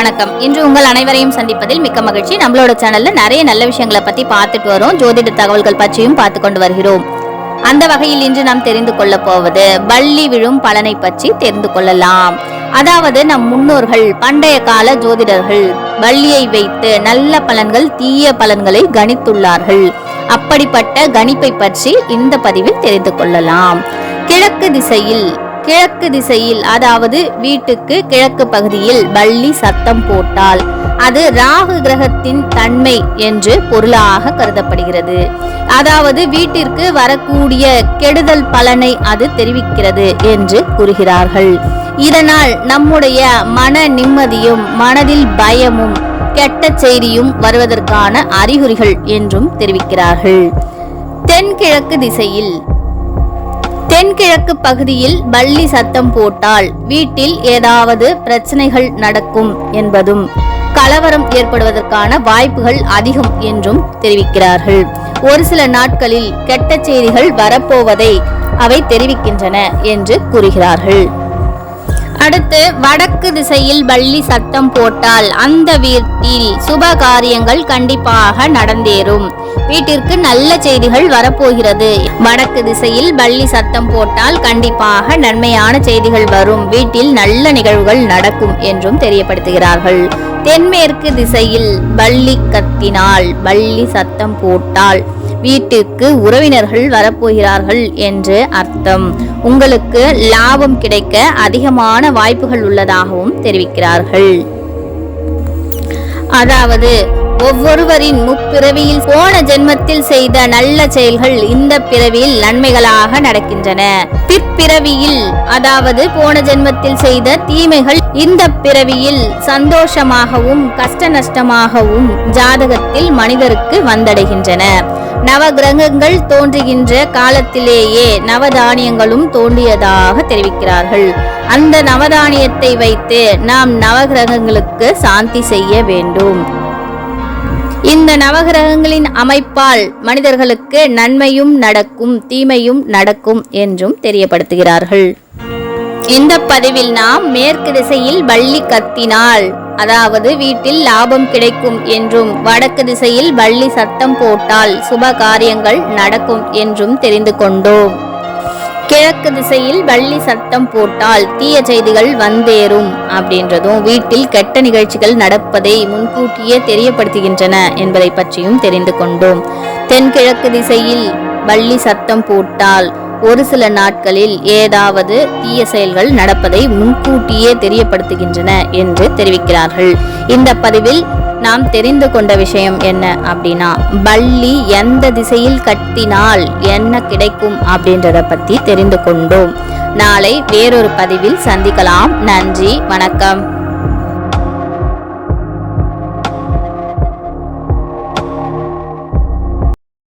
வணக்கம். இன்று உங்கள் அனைவரையும் சந்திப்பதில் மிக்க மகிழ்ச்சி. நம்மளோட சேனல்ல நிறைய நல்ல விஷயங்களை பத்தி பார்த்துட்டு வரோம். ஜோதிட தகவல்கள் பற்றியும் பார்த்து கொண்டு வருகிறோம். அந்த வகையில் இன்று நாம் தெரிந்து கொள்ள போவது பள்ளி விழும் பலனை பற்றி தெரிந்து கொள்ளலாம். அதாவது நம் முன்னோர்கள் பண்டைய கால ஜோதிடர்கள் பள்ளியை வைத்து நல்ல பலன்கள் தீய பலன்களை கணித்துள்ளார்கள். அப்படிப்பட்ட கணிப்பை பற்றி இந்த பதிவில் தெரிந்து கொள்ளலாம். கிழக்கு திசையில் கிழக்கு திசையில் அதாவது வீட்டுக்கு கிழக்கு பகுதியில் பள்ளி சத்தம் போட்டால் அது ராகு கிரகத்தின் தன்மை என்று பொருளாக கருதப்படுகிறது. அதாவது வீட்டிற்கு வரக்கூடிய கெடுதல் பலனை அது தெரிவிக்கிறது என்று கூறுகிறார்கள். இதனால் நம்முடைய மன நிம்மதியும் மனதில் பயமும் கெட்ட செய்தியும் வருவதற்கான அறிகுறிகள் என்றும் தெரிவிக்கிறார்கள். தென்கிழக்கு திசையில் தென்கிழக்கு பகுதியில் பள்ளி சத்தம் போட்டால் வீட்டில் ஏதாவது பிரச்சனைகள் நடக்கும் என்பதும் கலவரம் ஏற்படுவதற்கான வாய்ப்புகள் அதிகம் என்றும் தெரிவிக்கிறார்கள். ஒரு சில நாட்களில் கெட்ட செய்திகள் வரப்போவதை அவை தெரிவிக்கின்றன என்று கூறுகிறார்கள். அடுத்து வடக்கு திசையில் பள்ளி சத்தம் போட்டால் அந்த வீட்டில் சுப காரியங்கள் கண்டிப்பாக நடந்தேறும். வீட்டிற்கு நல்ல செய்திகள் வரப்போகிறது. வடக்கு திசையில் பள்ளி சத்தம் போட்டால் கண்டிப்பாக நன்மையான செய்திகள் வரும். வீட்டில் நல்ல நிகழ்வுகள் நடக்கும் என்றும் தெரியப்படுத்துகிறார்கள். தென்மேற்கு திசையில் பள்ளி கத்தினால் பள்ளி சத்தம் போட்டால் வீட்டுக்கு உறவினர்கள் வரப்போகிறார்கள் என்று அர்த்தம். உங்களுக்கு லாபம் கிடைக்க அதிகமான வாய்ப்புகள் உள்ளதாகவும் தெரிவிக்கிறார்கள். அதாவது ஒவ்வொருவரின் முப்பிறவியில் போன ஜென்மத்தில் செய்த நல்ல செயல்கள் இந்த பிறவியில் நன்மைகளாக நடக்கின்றன. பிற்பிறவியில் அதாவது போன ஜென்மத்தில் செய்த தீமைகள் இந்த பிறவியில் சந்தோஷமாகவும் கஷ்ட நஷ்டமாகவும் ஜாதகத்தில் மனிதருக்கு வந்தடைகின்றன. நவ கிரகங்கள் தோன்றுகின்ற காலத்திலேயே நவதானியங்களும் தோன்றியதாக தெரிவிக்கிறார்கள். அந்த நவதானியத்தை வைத்து நாம் நவகிரகங்களுக்கு சாந்தி செய்ய வேண்டும். இந்த நவகிரகங்களின் அமைப்பால் மனிதர்களுக்கு நன்மையும் நடக்கும் தீமையும் நடக்கும் என்றும் தெரியப்படுத்துகிறார்கள். இந்த பதிவில் நாம் மேற்கு திசையில் வள்ளி கத்தினால் அதாவது வீட்டில் லாபம் கிடைக்கும் என்றும் வடக்கு திசையில் வள்ளி சத்தம் போட்டால் சுப காரியங்கள் நடக்கும் என்றும் தெரிந்து கொண்டோம். கிழக்கு திசையில் வள்ளி சத்தம் போட்டால் தீய செய்திகள் வந்தேறும் அப்படின்றதும் வீட்டில் கெட்ட நிகழ்ச்சிகள் நடப்பதை முன்கூட்டியே தெரியப்படுத்துகின்றன என்பதை பற்றியும் தெரிந்து கொண்டோம். தென்கிழக்கு திசையில் வள்ளி சத்தம் போட்டால் ஒரு சில நாட்களில் ஏதாவது தீய செயல்கள் நடப்பதை முன்கூட்டியே தெரியப்படுத்துகின்றன என்று தெரிவிக்கிறார்கள். இந்த பதிவில் நாம் தெரிந்து கொண்ட விஷயம் என்ன அப்படின்னா பள்ளி எந்த திசையில் கட்டினால் என்ன கிடைக்கும் அப்படின்றத பத்தி தெரிந்து கொண்டோம். நாளை வேறொரு பதிவில் சந்திக்கலாம். நன்றி வணக்கம்.